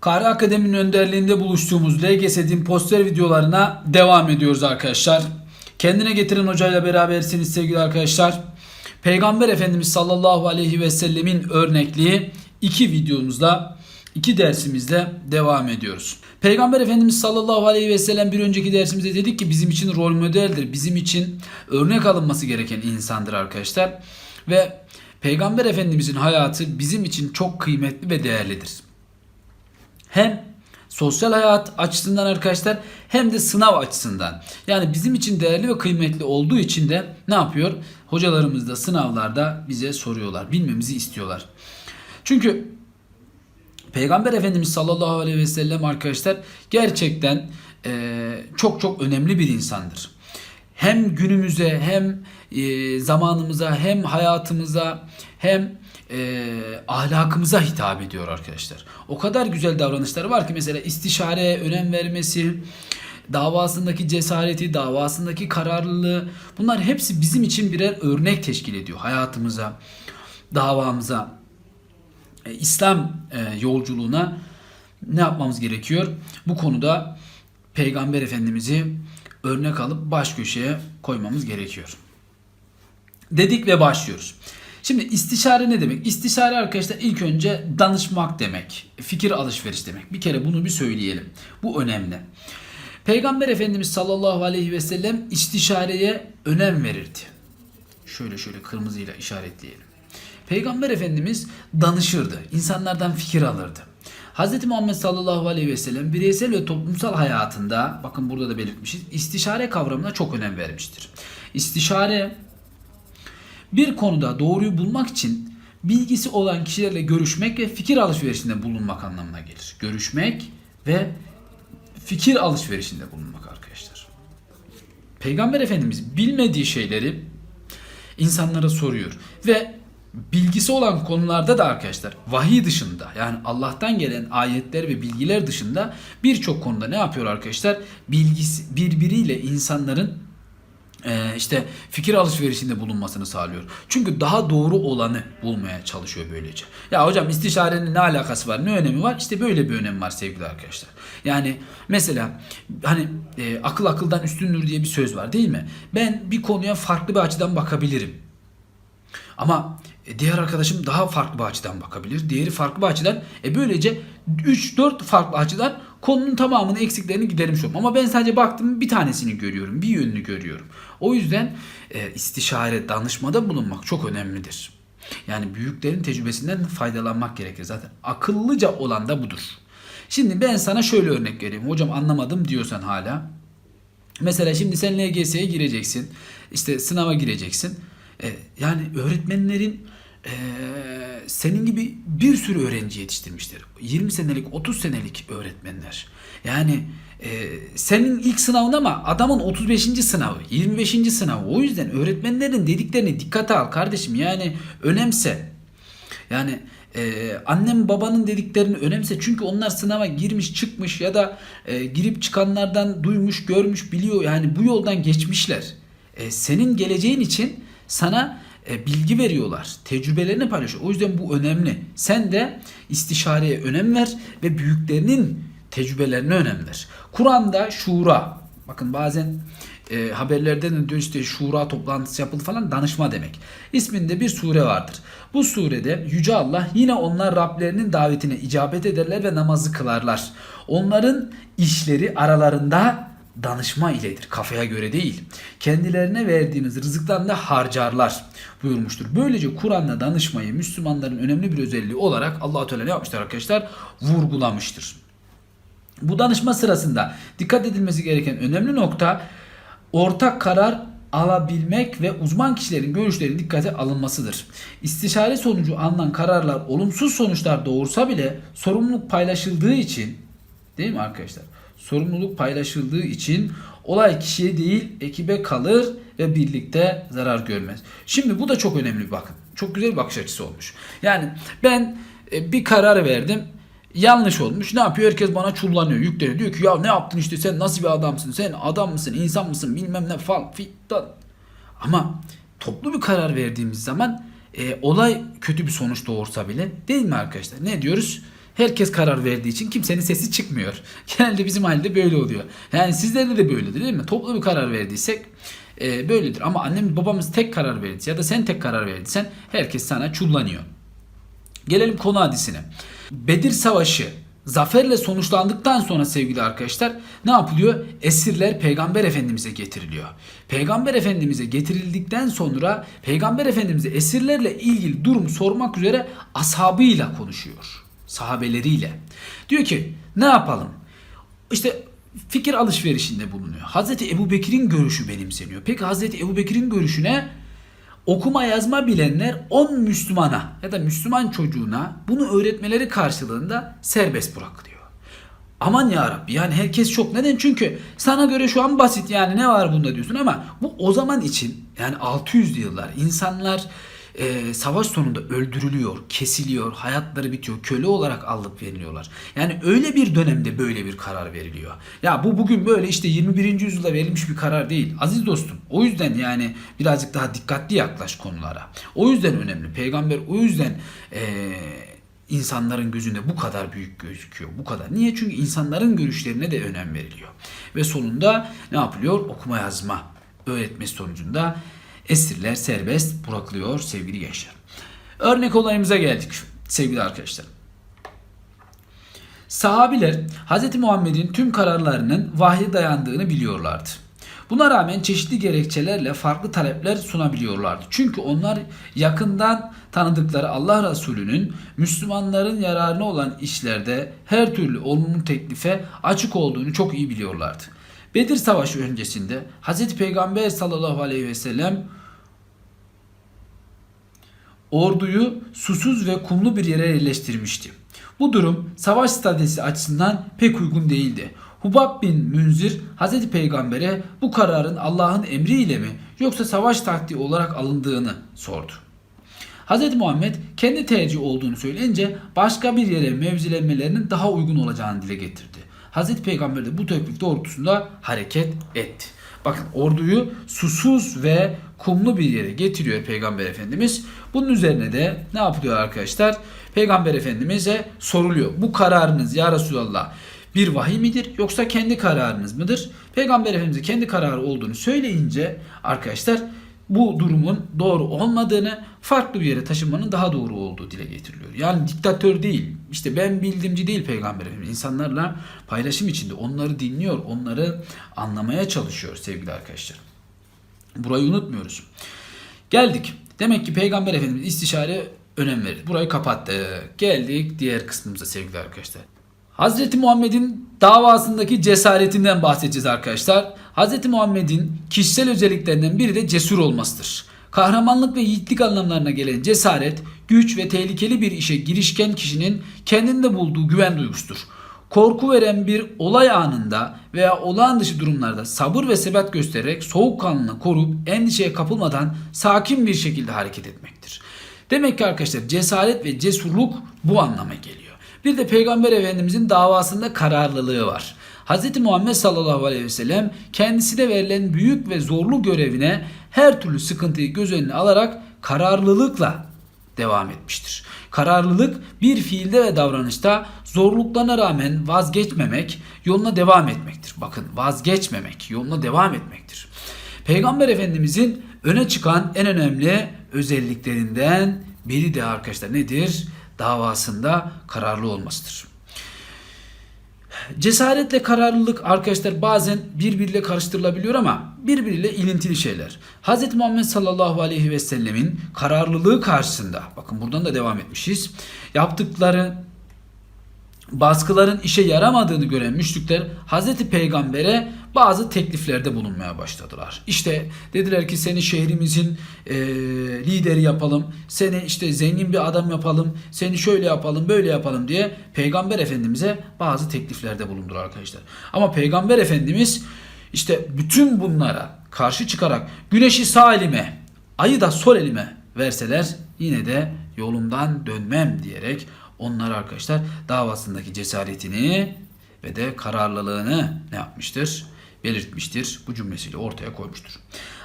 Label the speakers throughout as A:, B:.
A: Kari Akademi'nin önderliğinde buluştuğumuz LGS Din poster videolarına devam ediyoruz arkadaşlar. Kendine getirin hocayla berabersiniz sevgili arkadaşlar. Peygamber Efendimiz sallallahu aleyhi ve sellemin örnekliği iki videomuzda, iki dersimizde devam ediyoruz. Peygamber Efendimiz sallallahu aleyhi ve sellem bir önceki dersimizde dedik ki bizim için rol modeldir. Bizim için örnek alınması gereken insandır arkadaşlar. Ve Peygamber Efendimizin hayatı bizim için çok kıymetli ve değerlidir. Hem sosyal hayat açısından arkadaşlar hem de sınav açısından. Yani bizim için değerli ve kıymetli olduğu için de ne yapıyor? Hocalarımız da sınavlarda bize soruyorlar. Bilmemizi istiyorlar. Çünkü Peygamber Efendimiz sallallahu aleyhi ve sellem arkadaşlar gerçekten eee, çok çok önemli bir insandır. Hem günümüze hem eee, zamanımıza hem hayatımıza hem eee, ahlakımıza hitap ediyor arkadaşlar. O kadar güzel davranışları var ki mesela istişareye önem vermesi, davasındaki cesareti, davasındaki kararlılığı bunlar hepsi bizim için birer örnek teşkil ediyor hayatımıza, davamıza, e, İslam e, yolculuğuna ne yapmamız gerekiyor? Bu konuda Peygamber Efendimiz'i örnek alıp baş köşeye koymamız gerekiyor. Dedik ve başlıyoruz. Şimdi istişare ne demek? İstişare arkadaşlar ilk önce danışmak demek. Fikir alışveriş demek. Bir kere bunu bir söyleyelim. Bu önemli. Peygamber Efendimiz sallallahu aleyhi ve sellem istişareye önem verirdi. Şöyle şöyle kırmızıyla işaretleyelim. Peygamber Efendimiz danışırdı. insanlardan fikir alırdı. Hz. Muhammed sallallahu aleyhi ve sellem bireysel ve toplumsal hayatında bakın burada da belirtmişiz istişare kavramına çok önem vermiştir. İstişare bir konuda doğruyu bulmak için bilgisi olan kişilerle görüşmek ve fikir alışverişinde bulunmak anlamına gelir. Görüşmek ve fikir alışverişinde bulunmak arkadaşlar. Peygamber Efendimiz bilmediği şeyleri insanlara soruyor ve bilgisi olan konularda da arkadaşlar vahiy dışında yani Allah'tan gelen ayetler ve bilgiler dışında birçok konuda ne yapıyor arkadaşlar? Bilgisi birbiriyle insanların e, işte fikir alışverişinde bulunmasını sağlıyor. Çünkü daha doğru olanı bulmaya çalışıyor böylece. Ya hocam istişarenin ne alakası var, ne önemi var? İşte böyle bir önemi var sevgili arkadaşlar. Yani mesela hani e, akıl akıldan üstündür diye bir söz var değil mi? Ben bir konuya farklı bir açıdan bakabilirim. Ama e, diğer arkadaşım daha farklı bir açıdan bakabilir. Diğeri farklı bir açıdan. E böylece 3-4 farklı açıdan konunun tamamını eksiklerini gidermiş olurum. Ama ben sadece baktım bir tanesini görüyorum. Bir yönünü görüyorum. O yüzden e, istişare, danışmada bulunmak çok önemlidir. Yani büyüklerin tecrübesinden faydalanmak gerekir. Zaten akıllıca olan da budur. Şimdi ben sana şöyle örnek vereyim. Hocam anlamadım diyorsan hala. Mesela şimdi sen LGS'ye gireceksin. İşte sınava gireceksin. E, yani öğretmenlerin e, senin gibi bir sürü öğrenci yetiştirmişler. 20 senelik, 30 senelik öğretmenler. Yani e, senin ilk sınavın ama adamın 35. sınavı, 25. sınavı. O yüzden öğretmenlerin dediklerini dikkate al kardeşim. Yani önemse. Yani e, annem babanın dediklerini önemse çünkü onlar sınava girmiş çıkmış ya da e, girip çıkanlardan duymuş görmüş biliyor yani bu yoldan geçmişler. E, senin geleceğin için sana e, bilgi veriyorlar. Tecrübelerini paylaşıyor. O yüzden bu önemli. Sen de istişareye önem ver ve büyüklerinin tecrübelerine önem ver. Kur'an'da şura bakın bazen e, haberlerden de diyor işte şura toplantısı yapıldı falan danışma demek. İsminde bir sure vardır. Bu surede Yüce Allah yine onlar Rablerinin davetine icabet ederler ve namazı kılarlar. Onların işleri aralarında danışma iledir. Kafaya göre değil. Kendilerine verdiğimiz rızıktan da harcarlar buyurmuştur. Böylece Kur'an'la danışmayı Müslümanların önemli bir özelliği olarak Allah Teala ne yapmıştır arkadaşlar? Vurgulamıştır. Bu danışma sırasında dikkat edilmesi gereken önemli nokta ortak karar alabilmek ve uzman kişilerin görüşlerinin dikkate alınmasıdır. İstişare sonucu alınan kararlar olumsuz sonuçlar doğursa bile sorumluluk paylaşıldığı için değil mi arkadaşlar? Sorumluluk paylaşıldığı için olay kişiye değil ekibe kalır ve birlikte zarar görmez. Şimdi bu da çok önemli bir bakın. Çok güzel bir bakış açısı olmuş. Yani ben e, bir karar verdim yanlış olmuş. Ne yapıyor? Herkes bana çullanıyor, yükleniyor. Diyor ki ya ne yaptın işte sen nasıl bir adamsın? Sen adam mısın, insan mısın bilmem ne falan filan. Ama toplu bir karar verdiğimiz zaman e, olay kötü bir sonuç doğursa bile değil mi arkadaşlar? Ne diyoruz? Herkes karar verdiği için kimsenin sesi çıkmıyor. Genelde bizim halde böyle oluyor. Yani sizlerde de böyledir değil mi? Toplu bir karar verdiysek e, böyledir. Ama annem babamız tek karar verdiyse ya da sen tek karar verdiysen herkes sana çullanıyor. Gelelim konu hadisine. Bedir Savaşı zaferle sonuçlandıktan sonra sevgili arkadaşlar ne yapılıyor? Esirler Peygamber Efendimiz'e getiriliyor. Peygamber Efendimiz'e getirildikten sonra Peygamber Efendimiz'e esirlerle ilgili durum sormak üzere ashabıyla konuşuyor. Sahabeleriyle. Diyor ki ne yapalım? İşte fikir alışverişinde bulunuyor. Hazreti Ebu Bekir'in görüşü benimseniyor. Peki Hazreti Ebu Bekir'in görüşüne okuma yazma bilenler 10 Müslümana ya da Müslüman çocuğuna bunu öğretmeleri karşılığında serbest bırakılıyor. Aman ya Rabbi yani herkes çok. Neden? Çünkü sana göre şu an basit yani ne var bunda diyorsun ama bu o zaman için yani 600'lü yıllar insanlar e, savaş sonunda öldürülüyor, kesiliyor, hayatları bitiyor, köle olarak alıp veriliyorlar. Yani öyle bir dönemde böyle bir karar veriliyor. Ya bu bugün böyle işte 21. yüzyılda verilmiş bir karar değil. Aziz dostum o yüzden yani birazcık daha dikkatli yaklaş konulara. O yüzden önemli. Peygamber o yüzden e, insanların gözünde bu kadar büyük gözüküyor. Bu kadar. Niye? Çünkü insanların görüşlerine de önem veriliyor. Ve sonunda ne yapılıyor? Okuma yazma öğretmesi sonucunda esirler serbest bırakılıyor sevgili gençler. Örnek olayımıza geldik sevgili arkadaşlar. Sahabiler Hz. Muhammed'in tüm kararlarının vahye dayandığını biliyorlardı. Buna rağmen çeşitli gerekçelerle farklı talepler sunabiliyorlardı. Çünkü onlar yakından tanıdıkları Allah Resulü'nün Müslümanların yararına olan işlerde her türlü olumlu teklife açık olduğunu çok iyi biliyorlardı. Bedir Savaşı öncesinde Hz. Peygamber sallallahu aleyhi ve sellem orduyu susuz ve kumlu bir yere yerleştirmişti. Bu durum savaş stratejisi açısından pek uygun değildi. Hubab bin Münzir Hz. Peygamber'e bu kararın Allah'ın emriyle mi yoksa savaş taktiği olarak alındığını sordu. Hz. Muhammed kendi tercih olduğunu söyleyince başka bir yere mevzilenmelerinin daha uygun olacağını dile getirdi. Hz. Peygamber de bu teklif doğrultusunda hareket etti. Bakın orduyu susuz ve kumlu bir yere getiriyor Peygamber Efendimiz. Bunun üzerine de ne yapılıyor arkadaşlar? Peygamber Efendimiz'e soruluyor. Bu kararınız ya Resulallah bir vahiy midir yoksa kendi kararınız mıdır? Peygamber Efendimiz'e kendi kararı olduğunu söyleyince arkadaşlar bu durumun doğru olmadığını farklı bir yere taşınmanın daha doğru olduğu dile getiriliyor. Yani diktatör değil. işte ben bildimci değil Peygamber Efendimiz. İnsanlarla paylaşım içinde onları dinliyor, onları anlamaya çalışıyor sevgili arkadaşlar. Burayı unutmuyoruz. Geldik. Demek ki Peygamber Efendimiz istişare önem verir. Burayı kapattık. Geldik diğer kısmımıza sevgili arkadaşlar. Hazreti Muhammed'in davasındaki cesaretinden bahsedeceğiz arkadaşlar. Hazreti Muhammed'in kişisel özelliklerinden biri de cesur olmasıdır. Kahramanlık ve yiğitlik anlamlarına gelen cesaret, güç ve tehlikeli bir işe girişken kişinin kendinde bulduğu güven duygusudur. Korku veren bir olay anında veya olağan dışı durumlarda sabır ve sebat göstererek soğukkanlılığını korup endişeye kapılmadan sakin bir şekilde hareket etmektir. Demek ki arkadaşlar cesaret ve cesurluk bu anlama geliyor. Bir de Peygamber Efendimizin davasında kararlılığı var. Hz. Muhammed sallallahu aleyhi ve sellem kendisine verilen büyük ve zorlu görevine her türlü sıkıntıyı göz önüne alarak kararlılıkla devam etmiştir. Kararlılık bir fiilde ve davranışta zorluklarına rağmen vazgeçmemek, yoluna devam etmektir. Bakın vazgeçmemek, yoluna devam etmektir. Peygamber Efendimizin öne çıkan en önemli özelliklerinden biri de arkadaşlar nedir? Davasında kararlı olmasıdır. Cesaretle kararlılık arkadaşlar bazen birbiriyle karıştırılabiliyor ama birbiriyle ilintili şeyler. Hz. Muhammed sallallahu aleyhi ve sellemin kararlılığı karşısında bakın buradan da devam etmişiz. Yaptıkları baskıların işe yaramadığını gören müşrikler Hazreti Peygamber'e bazı tekliflerde bulunmaya başladılar. İşte dediler ki seni şehrimizin e, lideri yapalım, seni işte zengin bir adam yapalım, seni şöyle yapalım, böyle yapalım diye Peygamber Efendimiz'e bazı tekliflerde bulundular arkadaşlar. Ama Peygamber Efendimiz işte bütün bunlara karşı çıkarak güneşi sağ elime, ayı da sol elime verseler yine de yolumdan dönmem diyerek onlar arkadaşlar davasındaki cesaretini ve de kararlılığını ne yapmıştır? Belirtmiştir. Bu cümlesiyle ortaya koymuştur.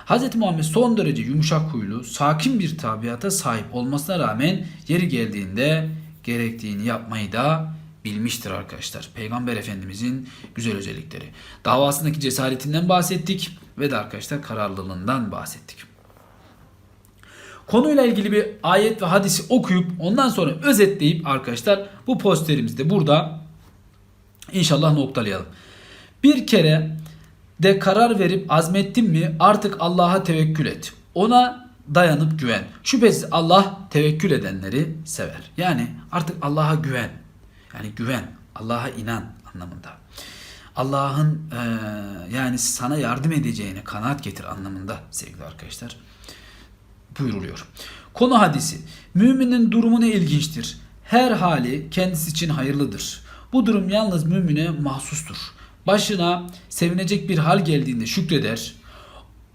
A: Hz. Muhammed son derece yumuşak huylu, sakin bir tabiata sahip olmasına rağmen yeri geldiğinde gerektiğini yapmayı da bilmiştir arkadaşlar. Peygamber Efendimizin güzel özellikleri. Davasındaki cesaretinden bahsettik ve de arkadaşlar kararlılığından bahsettik. Konuyla ilgili bir ayet ve hadisi okuyup ondan sonra özetleyip arkadaşlar bu posterimizi de burada inşallah noktalayalım. Bir kere de karar verip azmettin mi artık Allah'a tevekkül et. Ona dayanıp güven. Şüphesiz Allah tevekkül edenleri sever. Yani artık Allah'a güven. Yani güven, Allah'a inan anlamında. Allah'ın eee, yani sana yardım edeceğine kanaat getir anlamında sevgili arkadaşlar buyuruluyor. Konu hadisi. Müminin durumu ne ilginçtir. Her hali kendisi için hayırlıdır. Bu durum yalnız mümine mahsustur. Başına sevinecek bir hal geldiğinde şükreder.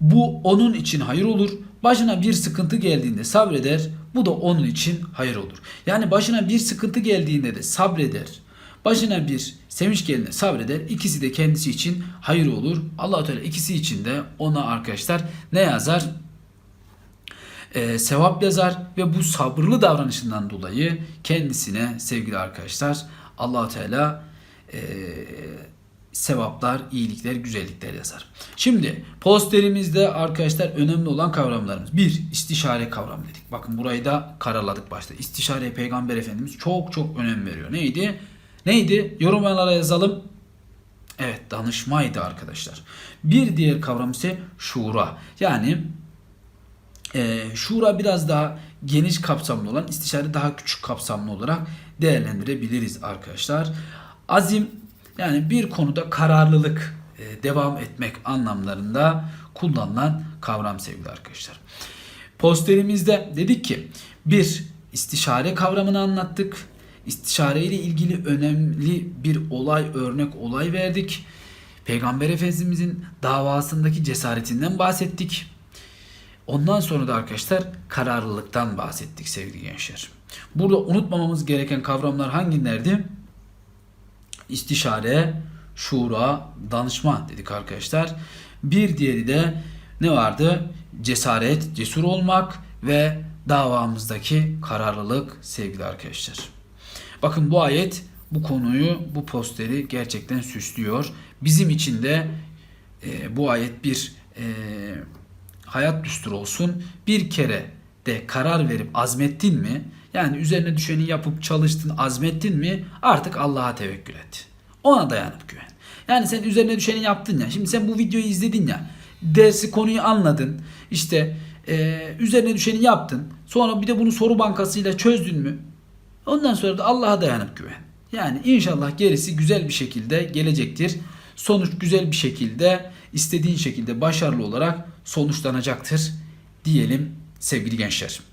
A: Bu onun için hayır olur. Başına bir sıkıntı geldiğinde sabreder. Bu da onun için hayır olur. Yani başına bir sıkıntı geldiğinde de sabreder. Başına bir sevinç geldiğinde sabreder. İkisi de kendisi için hayır olur. allah Teala ikisi için de ona arkadaşlar ne yazar? e, sevap yazar ve bu sabırlı davranışından dolayı kendisine sevgili arkadaşlar allah Teala e, sevaplar, iyilikler, güzellikler yazar. Şimdi posterimizde arkadaşlar önemli olan kavramlarımız. Bir, istişare kavramı dedik. Bakın burayı da karaladık başta. İstişareye Peygamber Efendimiz çok çok önem veriyor. Neydi? Neydi? Yorumlara yazalım. Evet danışmaydı arkadaşlar. Bir diğer kavram ise şura. Yani e, şura biraz daha geniş kapsamlı olan istişare daha küçük kapsamlı olarak değerlendirebiliriz arkadaşlar. Azim yani bir konuda kararlılık e, devam etmek anlamlarında kullanılan kavram sevgili arkadaşlar. Posterimizde dedik ki bir istişare kavramını anlattık. İstişare ile ilgili önemli bir olay örnek olay verdik. Peygamber Efendimizin davasındaki cesaretinden bahsettik. Ondan sonra da arkadaşlar kararlılıktan bahsettik sevgili gençler. Burada unutmamamız gereken kavramlar hangilerdi? İstişare, şura, danışma dedik arkadaşlar. Bir diğeri de ne vardı? Cesaret, cesur olmak ve davamızdaki kararlılık sevgili arkadaşlar. Bakın bu ayet bu konuyu, bu posteri gerçekten süslüyor. Bizim için de e, bu ayet bir e, hayat düsturu olsun. Bir kere de karar verip azmettin mi? Yani üzerine düşeni yapıp çalıştın, azmettin mi? Artık Allah'a tevekkül et. Ona dayanıp güven. Yani sen üzerine düşeni yaptın ya. Şimdi sen bu videoyu izledin ya. Dersi konuyu anladın. İşte e, üzerine düşeni yaptın. Sonra bir de bunu soru bankasıyla çözdün mü? Ondan sonra da Allah'a dayanıp güven. Yani inşallah gerisi güzel bir şekilde gelecektir. Sonuç güzel bir şekilde, istediğin şekilde başarılı olarak sonuçlanacaktır diyelim sevgili gençler.